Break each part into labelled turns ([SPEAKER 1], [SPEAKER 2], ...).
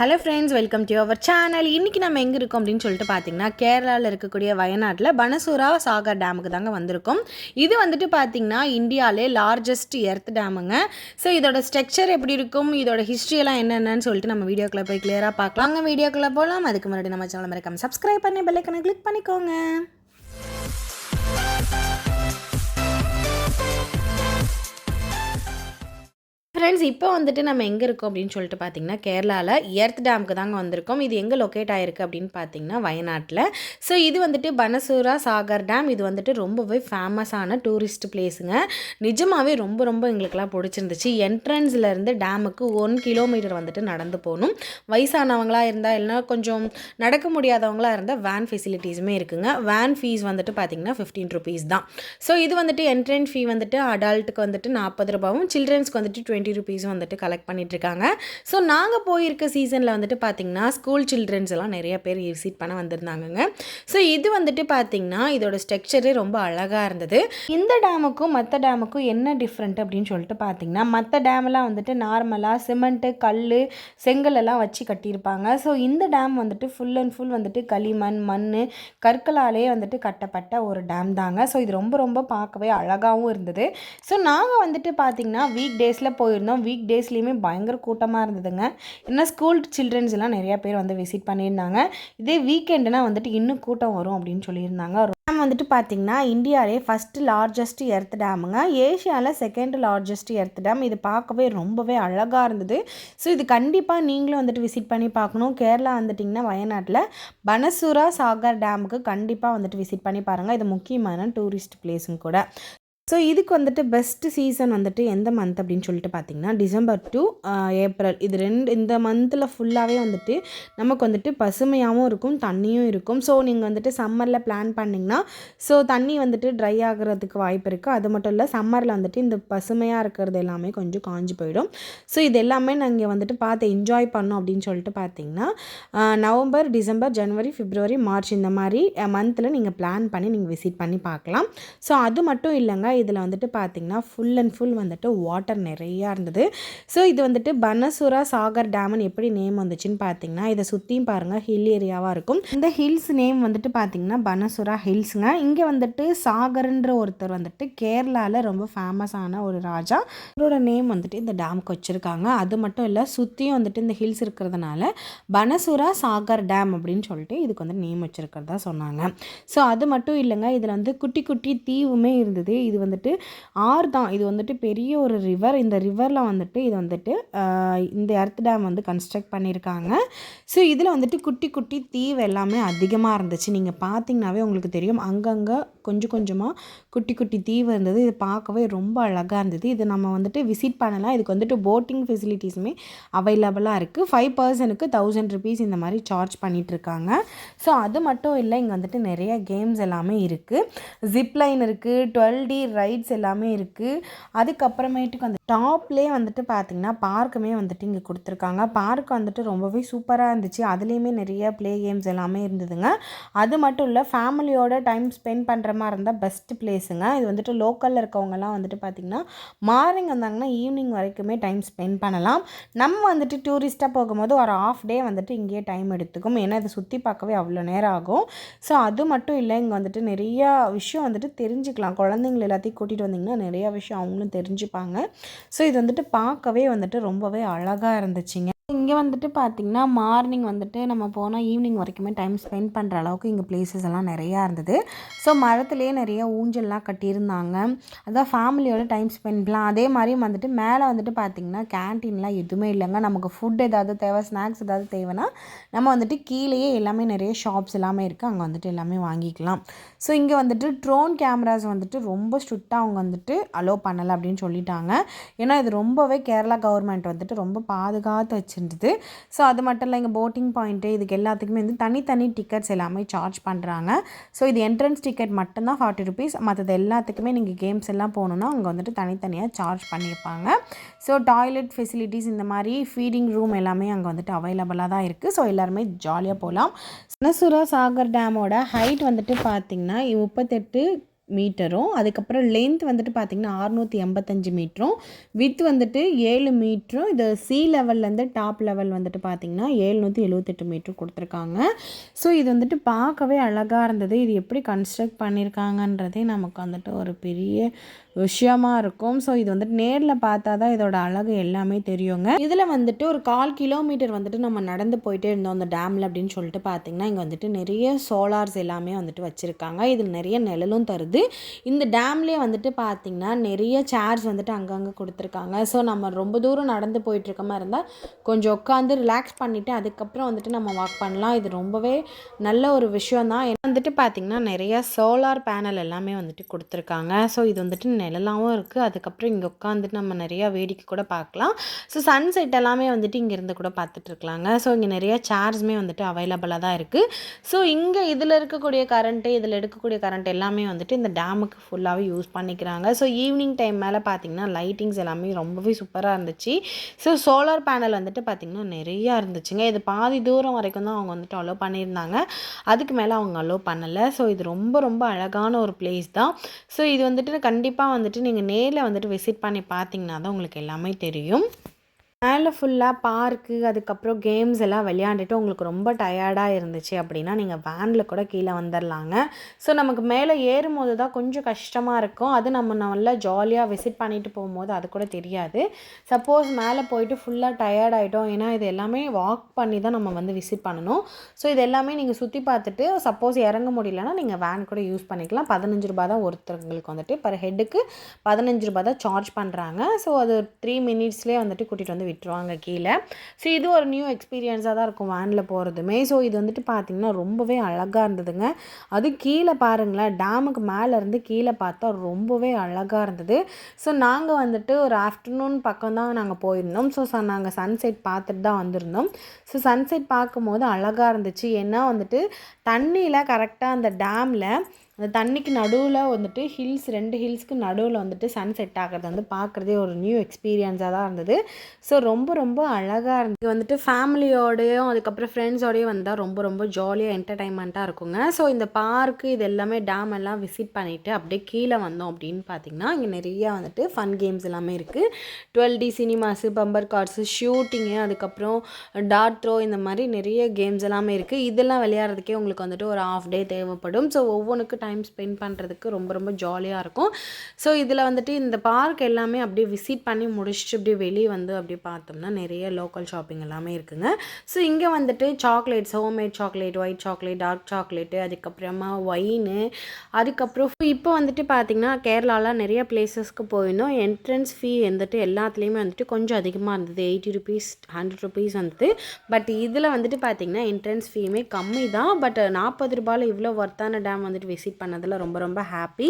[SPEAKER 1] Hello friends welcome to our channel இன்றைக்கி நம்ம எங்கே இருக்கோம் அப்படின்னு சொல்லிட்டு பார்த்தீங்கன்னா கேரளாவில் இருக்கக்கூடிய வயநாட்டில் பனசூரா சாகர் டேமுக்கு தாங்க வந்திருக்கோம். இது வந்துட்டு பார்த்தீங்கன்னா இந்தியாவிலே லார்ஜஸ்ட் எர்த் டேமுங்க. ஸோ இதோட ஸ்ட்ரக்சர் எப்படி இருக்கும்? இதோட ஹிஸ்ட்ரியெல்லாம் என்னென்னு சொல்லிட்டு நம்ம வீடியோக்குள்ளே போய் கிளியராக பார்க்கலாம். அங்கே வீடியோக்குள்ளே போகலாம் அதுக்கு முன்னாடி நம்ம சேனல் மறக்காம சப்ஸ்கிரைப் பண்ணி பெல்லைக்கனை கிளிக் பண்ணிக்கோங்க. ஃப்ரெண்ட்ஸ் இப்போ வந்துட்டு நம்ம எங்கே இருக்கோம் அப்படின்னு சொல்லிட்டு பார்த்தீங்கன்னா கேரளாவில் எர்த் டேமுக்கு தாங்க வந்திருக்கோம். இது எங்கே லொக்கேட் ஆகிருக்கு அப்படின்னு பார்த்தீங்கன்னா வயநாட்டில். ஸோ இது வந்துட்டு பனசூரா சாகர் டேம் இது வந்துட்டு ரொம்பவே ஃபேமஸான டூரிஸ்ட் பிளேஸுங்க நிஜமாகவே ரொம்ப ரொம்ப எங்களுக்கெல்லாம் பிடிச்சிருந்துச்சு. என்ட்ரன்ஸில் இருந்து டேமுக்கு ஒன் கிலோமீட்டர் வந்துட்டு நடந்து போகணும். வயசானவங்களா இருந்தால் இல்லைனா கொஞ்சம் நடக்க முடியாதவங்களா இருந்தால் வேன் ஃபெசிலிட்டிஸுமே இருக்குங்க. வேன் ஃபீஸ் வந்துட்டு பார்த்தீங்கன்னா ஃபிஃப்டீன் ருபீஸ் தான். ஸோ இது வந்துட்டு என்ட்ரன்ஸ் ஃபீ வந்துட்டு அடல்ட்டுக்கு வந்துட்டு நாற்பது ரூபாவும் சில்ட்ரன்ஸ்க்கு வந்துட்டு டுவெண்ட்டி ருபீஸும் வந்துட்டு கலெக்ட் பண்ணிட்டு இருக்காங்க ஸோ நாங்கள் போயிருக்க சீசனில் வந்துட்டு பார்த்தீங்கன்னா ஸ்கூல் சில்ட்ரன்ஸ் எல்லாம் நிறைய பேர் விசிட் பண்ண வந்திருந்தாங்கங்க. ஸோ இது வந்துட்டு பார்த்தீங்கன்னா இதோட ஸ்ட்ரக்சரே ரொம்ப அழகாக இருந்தது. இந்த டேமுக்கும் மற்ற டேமுக்கும் என்ன டிஃப்ரெண்ட் அப்படின்னு சொல்லிட்டு பார்த்தீங்கன்னா மற்ற டேம்லாம் வந்துட்டு நார்மலாக சிமெண்ட்டு கல் செங்கல் எல்லாம் வச்சு கட்டியிருப்பாங்க. ஸோ இந்த டேம் வந்துட்டு ஃபுல் அண்ட் ஃபுல் வந்துட்டு களிமண் மண் கற்களாலே வந்துட்டு கட்டப்பட்ட ஒரு டேம் தாங்க. ஸோ இது ரொம்ப ரொம்ப பார்க்கவே அழகாகவும் இருந்தது. ஸோ நாங்கள் வந்துட்டு பார்த்திங்கன்னா வீக் டேஸில் போய் போயிருந்தோம். வீக் டேஸ்லேயுமே பயங்கர கூட்டமாக இருந்ததுங்க. ஏன்னா ஸ்கூல் சில்ட்ரன்ஸ் எல்லாம் நிறையா பேர் வந்து விசிட் பண்ணியிருந்தாங்க. இதே வீக்கெண்டுனா வந்துட்டு இன்னும் கூட்டம் வரும் அப்படின்னு சொல்லியிருந்தாங்க. டேம் வந்துட்டு பார்த்திங்கன்னா இந்தியாவிலே ஃபஸ்ட்டு லார்ஜஸ்ட் எர்த் டேமுங்க ஏஷியாவில் செகண்ட் லார்ஜஸ்ட் எர்த் டேம் இது பார்க்கவே ரொம்பவே அழகாக இருந்தது. ஸோ இது கண்டிப்பாக நீங்களும் வந்துட்டு விசிட் பண்ணி பார்க்கணும். கேரளா வந்துட்டிங்கன்னா வயநாட்டில் பனசூரா சாகர் டேமுக்கு கண்டிப்பாக வந்துட்டு விசிட் பண்ணி பாருங்கள் இது முக்கியமான டூரிஸ்ட் பிளேஸும் கூட. ஸோ இதுக்கு வந்துட்டு பெஸ்ட் சீசன் வந்துட்டு எந்த மந்த் அப்படின்னு சொல்லிட்டு பார்த்தீங்கன்னா டிசம்பர் டு ஏப்ரல் இது ரெண்டு இந்த மந்தில் ஃபுல்லாகவே வந்துட்டு நமக்கு வந்துட்டு பசுமையாகவும் இருக்கும் தண்ணியும் இருக்கும். ஸோ நீங்கள் வந்துட்டு சம்மரில் பிளான் பண்ணிங்கன்னா ஸோ தண்ணி வந்துட்டு ட்ரை ஆகிறதுக்கு வாய்ப்பு இருக்குது அது மட்டும் இல்லை சம்மரில் வந்துட்டு இந்த பசுமையாக இருக்கிறது எல்லாமே கொஞ்சம் காஞ்சு போயிடும். ஸோ இது எல்லாமே நாங்கள் வந்துட்டு பார்த்து என்ஜாய் பண்ணோம் அப்படின்னு சொல்லிட்டு பார்த்தீங்கன்னா நவம்பர் டிசம்பர் ஜனவரி பிப்ரவரி மார்ச் இந்த மாதிரி மந்தில் நீங்கள் பிளான் பண்ணி நீங்கள் விசிட் பண்ணி பார்க்கலாம். ஸோ அது மட்டும் இல்லைங்க இதில் வந்துட்டு பார்த்தீங்கன்னா ஃபுல் அண்ட் ஃபுல் வந்துட்டு வாட்டர் நிறையா இருந்தது. ஸோ இது வந்துட்டு பனசுரா சாகர் டேம்னு எப்படி நேம் வந்துச்சுன்னு பார்த்தீங்கன்னா இதை சுற்றியும் பாருங்கள் ஹில் ஏரியாவாக இருக்கும். இந்த ஹில்ஸ் நேம் வந்துட்டு பார்த்தீங்கன்னா பனசுரா ஹில்ஸுங்க இங்கே வந்துட்டு சாகர்ன்ற ஒருத்தர் வந்துட்டு கேரளாவில் ரொம்ப ஃபேமஸான ஒரு ராஜா. அவரோட நேம் வந்துட்டு இந்த டேமுக்கு வச்சுருக்காங்க. அது மட்டும் இல்லை சுற்றியும் வந்துட்டு இந்த ஹில்ஸ் இருக்கிறதுனால பனசுரா சாகர் டேம் அப்படின்னு சொல்லிட்டு இதுக்கு வந்து நேம் வச்சுருக்கிறதா சொன்னாங்க. ஸோ அது மட்டும் இல்லைங்க இதில் வந்து குட்டி குட்டி தீவுமே இருந்தது. இது வந்து வந்துட்டு ஆறு தான். இது வந்துட்டு பெரிய ஒரு ரிவர் இந்த ரிவரில் வந்துட்டு இது வந்துட்டு இந்த எர்த் டேம் வந்து கன்ஸ்ட்ரக்ட் பண்ணியிருக்காங்க ஸோ இதில் வந்துட்டு குட்டி குட்டி தீவு எல்லாமே அதிகமாக இருந்துச்சு. நீங்கள் பார்த்தீங்கன்னாவே உங்களுக்கு தெரியும். அங்கங்கே கொஞ்சம் கொஞ்சமாக குட்டி குட்டி தீவு இருந்தது. இது பார்க்கவே ரொம்ப அழகாக இருந்தது. இது நம்ம வந்துட்டு விசிட் பண்ணலாம். இதுக்கு வந்துட்டு போட்டிங் ஃபெசிலிட்டிஸுமே அவைலபிளாக இருக்குது ஃபைவ் பர்சனுக்கு தௌசண்ட் ருபீஸ் இந்த மாதிரி சார்ஜ் பண்ணிகிட்ருக்காங்க ஸோ அது மட்டும் இல்லை இங்கே வந்துட்டு நிறைய கேம்ஸ் எல்லாமே இருக்குது ஜிப்லைன் இருக்குது டுவெல் டி ரைட்ஸ் எல்லாமே இருக்குது அதுக்கப்புறமேட்டுக்கு வந்து டாப்லேயே வந்துட்டு பார்த்திங்கன்னா பார்க்குமே வந்துட்டு இங்கே கொடுத்துருக்காங்க. பார்க் வந்துட்டு ரொம்பவே சூப்பராக இருந்துச்சு. அதுலேயுமே நிறைய ப்ளே கேம்ஸ் எல்லாமே இருந்ததுங்க. அது மட்டும் இல்லை ஃபேமிலியோட டைம் ஸ்பெண்ட் பண்ணுற மாதிரி இருந்தால் பெஸ்ட் பிளேஸுங்க இது வந்துட்டு லோக்கலில் இருக்கவங்கலாம் வந்துட்டு பார்த்திங்கன்னா மார்னிங் வந்தாங்கன்னா ஈவினிங் வரைக்குமே டைம் ஸ்பெண்ட் பண்ணலாம். நம்ம வந்துட்டு டூரிஸ்ட்டாக போகும்போது ஒரு ஆஃப் டே வந்துட்டு இங்கேயே டைம் எடுத்துக்கும். ஏன்னா இதை சுற்றி பார்க்கவே அவ்வளோ நேரம் ஆகும். ஸோ அது மட்டும் இல்லை இங்கே வந்துட்டு நிறையா விஷயம் வந்துட்டு தெரிஞ்சுக்கலாம். குழந்தைங்கள எல்லாத்தையும் கூட்டிகிட்டு வந்தீங்கன்னா நிறையா விஷயம் அவங்களும் தெரிஞ்சுப்பாங்க. ஸோ இது வந்துட்டு பார்க்கவே வந்துட்டு ரொம்பவே அழகாக இருந்துச்சுங்க. இங்கே வந்துட்டு பார்த்திங்கன்னா மார்னிங் வந்துட்டு நம்ம போனால் ஈவினிங் வரைக்குமே டைம் ஸ்பெண்ட் பண்ணுற அளவுக்கு இங்கே பிளேசஸ் எல்லாம் நிறையா இருந்தது. ஸோ மரத்துலேயே நிறைய ஊஞ்சல்லாம் கட்டியிருந்தாங்க. அதான் ஃபேமிலியோட டைம் ஸ்பெண்ட் பண்ணலாம். அதே மாதிரி வந்துட்டு மேலே வந்துட்டு பார்த்திங்கன்னா கேன்டீன்லாம் எதுவுமே இல்லைங்க. நமக்கு ஃபுட் ஏதாவது தேவை ஸ்நாக்ஸ் ஏதாவது தேவைன்னா நம்ம வந்துட்டு கீழேயே எல்லாமே நிறைய ஷாப்ஸ் எல்லாமே இருக்குது அங்கே வந்துட்டு எல்லாமே வாங்கிக்கலாம். ஸோ இங்கே வந்துட்டு ட்ரோன் கேமராஸ் வந்துட்டு ரொம்ப ஸ்ட்ரிக்டாக அவங்க வந்துட்டு அலோவ் பண்ணலை அப்படின்னு சொல்லிட்டாங்க. ஏன்னா இது ரொம்பவே கேரளா கவர்மெண்ட் வந்துட்டு ரொம்ப பாதுகாத்து வச்சு வச்சுருந்தது ஸோ அது மட்டும் இல்லை இங்கே போட்டிங் பாயிண்ட்டு இதுக்கு எல்லாத்துக்குமே வந்து தனித்தனி டிக்கெட்ஸ் எல்லாமே சார்ஜ் பண்ணுறாங்க ஸோ இது என்ட்ரன்ஸ் டிக்கெட் மட்டும்தான் ஃபார்ட்டி ருபீஸ் மற்றது எல்லாத்துக்குமே நீங்கள் கேம்ஸ் எல்லாம் போகணுன்னா அங்கே வந்துட்டு தனித்தனியாக சார்ஜ் பண்ணியிருப்பாங்க ஸோ டாய்லெட் ஃபெசிலிட்டிஸ் இந்த மாதிரி ஃபீடிங் ரூம் எல்லாமே அங்கே வந்துட்டு அவைலபிளாக தான் இருக்குது ஸோ எல்லாருமே ஜாலியாக போகலாம் சனசுரா சாகர் டேமோட ஹைட் வந்துட்டு பார்த்திங்கன்னா முப்பத்தெட்டு மீட்டரும். அதுக்கப்புறம் லென்த் வந்துட்டு பார்த்திங்கன்னா அறுநூற்றி எண்பத்தஞ்சு மீட்டரும். வித் வந்துட்டு ஏழு மீட்டரும். இது சி லெவல்லேருந்து டாப் லெவல் வந்துட்டு பார்த்திங்கன்னா ஏழ்நூற்றி எழுபத்தெட்டு மீட்ரு கொடுத்துருக்காங்க. ஸோ இது வந்துட்டு பார்க்கவே அழகாக இருந்தது. இது எப்படி கன்ஸ்ட்ரக்ட் பண்ணியிருக்காங்கன்றதே நமக்கு வந்துட்டு ஒரு பெரிய விஷயமா இருக்கும். ஸோ இது வந்துட்டு நேரில் பார்த்தா தான் இதோட அழகு எல்லாமே தெரியுங்க. இதில் வந்துட்டு ஒரு கால் கிலோமீட்டர் வந்துட்டு நம்ம நடந்து போயிட்டே இருந்தோம் அந்த டேமில் அப்படின்னு சொல்லிட்டு பார்த்தீங்கன்னா இங்கே வந்துட்டு நிறைய சோலார்ஸ் எல்லாமே வந்துட்டு வச்சுருக்காங்க. இதில் நிறைய நிழலும் தருது. இந்த டேம்லேயே வந்துட்டு பார்த்திங்கன்னா நிறைய சேர்ஸ் வந்துட்டு அங்கங்கே கொடுத்துருக்காங்க. ஸோ நம்ம ரொம்ப தூரம் நடந்து போயிட்டுருக்க மாதிரி இருந்தால் கொஞ்சம் உட்காந்து ரிலாக்ஸ் பண்ணிவிட்டு அதுக்கப்புறம் வந்துட்டு நம்ம வாக் பண்ணலாம். இது ரொம்பவே நல்ல ஒரு விஷயம் தான் வந்துட்டு பார்த்திங்கன்னா நிறைய சோலார் பேனல் எல்லாமே வந்துட்டு கொடுத்துருக்காங்க. ஸோ இது வந்துட்டு நிழலாகவும் இருக்குது அதுக்கப்புறம் இங்கே உட்காந்துட்டு நம்ம நிறையா வேடிக்கை கூட பார்க்கலாம். ஸோ சன்செட் எல்லாமே வந்துட்டு இங்கேருந்து கூட பார்த்துட்ருக்கலாங்க ஸோ இங்கே நிறைய சேர்ஸ்மே வந்துட்டு அவைலபிளாக தான் இருக்குது ஸோ இங்கே இதில் இருக்கக்கூடிய கரண்ட்டு இதில் எடுக்கக்கூடிய கரண்ட் எல்லாமே வந்துட்டு இந்த டேமுக்கு ஃபுல்லாகவே யூஸ் பண்ணிக்கிறாங்க. ஸோ ஈவினிங் டைம் மேலே பார்த்திங்கன்னா லைட்டிங்ஸ் எல்லாமே ரொம்பவே சூப்பராக இருந்துச்சு. ஸோ சோலார் பேனல் வந்துட்டு பார்த்திங்கன்னா நிறையா இருந்துச்சுங்க. இது பாதி தூரம் வரைக்கும் தான் அவங்க வந்துட்டு அலோவ் பண்ணியிருந்தாங்க. அதுக்கு மேலே அவங்க அலோவ் பண்ணலை. ஸோ இது ரொம்ப ரொம்ப அழகான ஒரு பிளேஸ் தான். ஸோ இது வந்துட்டு கண்டிப்பாக வந்துட்டு நீங்கள் நேரில் வந்துட்டு விசிட் பண்ணி பார்த்தீங்கன்னா தான் உங்களுக்கு எல்லாமே தெரியும். மேலே ஃபுல்லாக பார்க்கு அதுக்கப்புறம் கேம்ஸ் எல்லாம் விளையாண்டுட்டு உங்களுக்கு ரொம்ப டயர்டாக இருந்துச்சு அப்படின்னா நீங்கள் வேனில் கூட கீழே வந்துடலாங்க ஸோ நமக்கு மேலே ஏறும்போது தான் கொஞ்சம் கஷ்டமாக இருக்கும். அது நம்ம நல்லா ஜாலியாக விசிட் பண்ணிட்டு போகும்போது அது கூட தெரியாது. சப்போஸ் மேலே போயிட்டு ஃபுல்லாக டயர்ட் ஆகிட்டோம் ஏன்னா இது எல்லாமே வாக் பண்ணி தான் நம்ம வந்து விசிட் பண்ணணும். ஸோ இது எல்லாமே நீங்கள் சுற்றி பார்த்துட்டு சப்போஸ் இறங்க முடியலன்னா நீங்கள் வேன் கூட யூஸ் பண்ணிக்கலாம். பதினஞ்சு ரூபா தான் ஒருத்தவங்களுக்கு வந்துட்டு பர் ஹெட்டுக்கு பதினஞ்சு ரூபா தான் சார்ஜ் பண்ணுறாங்க ஸோ அது த்ரீ மினிட்ஸ்லேயே வந்துட்டு கூட்டிகிட்டு வந்து விட்டுருவாங்க கீழே. ஸோ இது ஒரு நியூ எக்ஸ்பீரியன்ஸாக தான் இருக்கும் வேனில் போகிறதுமே ஸோ இது வந்துட்டு பார்த்திங்கன்னா ரொம்பவே அழகாக இருந்ததுங்க. அது கீழே பாருங்களேன் டேமுக்கு மேலேருந்து கீழே பார்த்தா ரொம்பவே அழகாக இருந்தது. ஸோ நாங்கள் வந்துட்டு ஒரு ஆஃப்டர்நூன் பக்கம் தான் நாங்கள் போயிருந்தோம். ஸோ நாங்கள் சன்செட் பார்த்துட்டு தான் வந்திருந்தோம். ஸோ சன்செட் பார்க்கும்போது அழகாக இருந்துச்சு. ஏன்னா வந்துட்டு தண்ணியில் கரெக்டாக அந்த டேமில் அந்த தண்ணிக்கு நடுவில் வந்துட்டு ஹில்ஸ் ரெண்டு ஹில்ஸ்க்கு நடுவில் வந்துட்டு சன் செட் ஆகிறது வந்து பார்க்குறதே ஒரு நியூ எக்ஸ்பீரியன்ஸாக தான் இருந்தது. ஸோ ரொம்ப ரொம்ப அழகாக இருந்தது வந்துட்டு ஃபேமிலியோடையும் அதுக்கப்புறம் ஃப்ரெண்ட்ஸோடையும் வந்தால் ரொம்ப ரொம்ப ஜாலியாக என்டர்டைன்மெண்ட்டாக இருக்குங்க. ஸோ இந்த பார்க்கு இது எல்லாமே டேம் எல்லாம் விசிட் பண்ணிவிட்டு அப்படியே கீழே வந்தோம் அப்படின்னு பார்த்தீங்கன்னா இங்கே நிறையா வந்துட்டு ஃபன் கேம்ஸ் எல்லாமே இருக்குது twelve D cinemas bumper cars shooting அதுக்கப்புறம் டாட் த்ரோ இந்த மாதிரி நிறைய கேம்ஸ் எல்லாமே இருக்குது இதெல்லாம் விளையாடுறதுக்கே உங்களுக்கு வந்துட்டு ஒரு ஆஃப் டே தேவைப்படும். ஸோ ஒவ்வொன்றுக்கு டைம் டைம் ஸ்பெண்ட் பண்ணுறதுக்கு ரொம்ப ரொம்ப ஜாலியாக இருக்கும். ஸோ இதில் வந்துட்டு இந்த பார்க் எல்லாமே அப்படியே விசிட் பண்ணி முடிச்சுட்டு அப்படியே வெளியே வந்து அப்படியே பார்த்தோம்னா நிறைய லோக்கல் ஷாப்பிங் எல்லாமே இருக்குங்க. ஸோ இங்கே வந்துட்டு chocolates homemade chocolate white chocolate dark chocolate அதுக்கப்புறமா ஒயின் அதுக்கப்புறம் இப்போ வந்துட்டு பார்த்திங்கன்னா கேரளாவில் நிறைய பிளேசஸ்க்கு போயிருந்தோம். என்ட்ரன்ஸ் ஃபீ வந்துட்டு எல்லாத்துலேயுமே வந்துட்டு கொஞ்சம் அதிகமாக இருந்தது. எயிட்டி ருபீஸ் ஹண்ட்ரட் ருபீஸ் வந்துட்டு. பட் இதில் வந்துட்டு பார்த்திங்கன்னா என்ட்ரன்ஸ் ஃபீயுமே கம்மி தான் பட் நாற்பது ரூபாயில் இவ்வளோ ஒர்த்தான டேம் வந்துட்டு விசிட் பண்ணதில் ரொம்ப ரொம்ப ஹாப்பி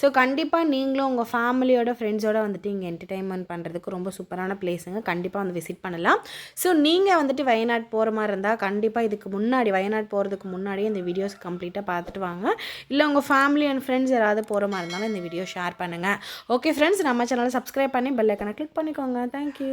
[SPEAKER 1] ஸோ கண்டிப்பாக நீங்களும் உங்கள் ஃபேமிலியோட ஃப்ரெண்ட்ஸோட வந்துட்டு இங்கே என்டர்டைன்மெண்ட் பண்ணுறதுக்கு ரொம்ப சூப்பரான பிளேஸுங்க கண்டிப்பாக வந்து விசிட் பண்ணலாம். ஸோ நீங்கள் வந்துட்டு வயநாடு போகிற மாதிரி இருந்தால் கண்டிப்பாக இதுக்கு முன்னாடி வயநாடு போகிறதுக்கு முன்னாடியே இந்த வீடியோஸ் கம்ப்ளீட்டாக பார்த்துட்டு வாங்க. இல்லை உங்கள் ஃபேமிலி அண்ட் ஃப்ரெண்ட்ஸ் யாராவது போகிற மாதிரி இருந்தாலும் இந்த வீடியோ ஷேர் பண்ணுங்கள் ஓகே ஃப்ரெண்ட்ஸ் நம்ம சேனலை சப்ஸ்கிரைப் பண்ணி பெல்லைக்கனை கிளிக் பண்ணிக்கோங்க. தேங்க்யூ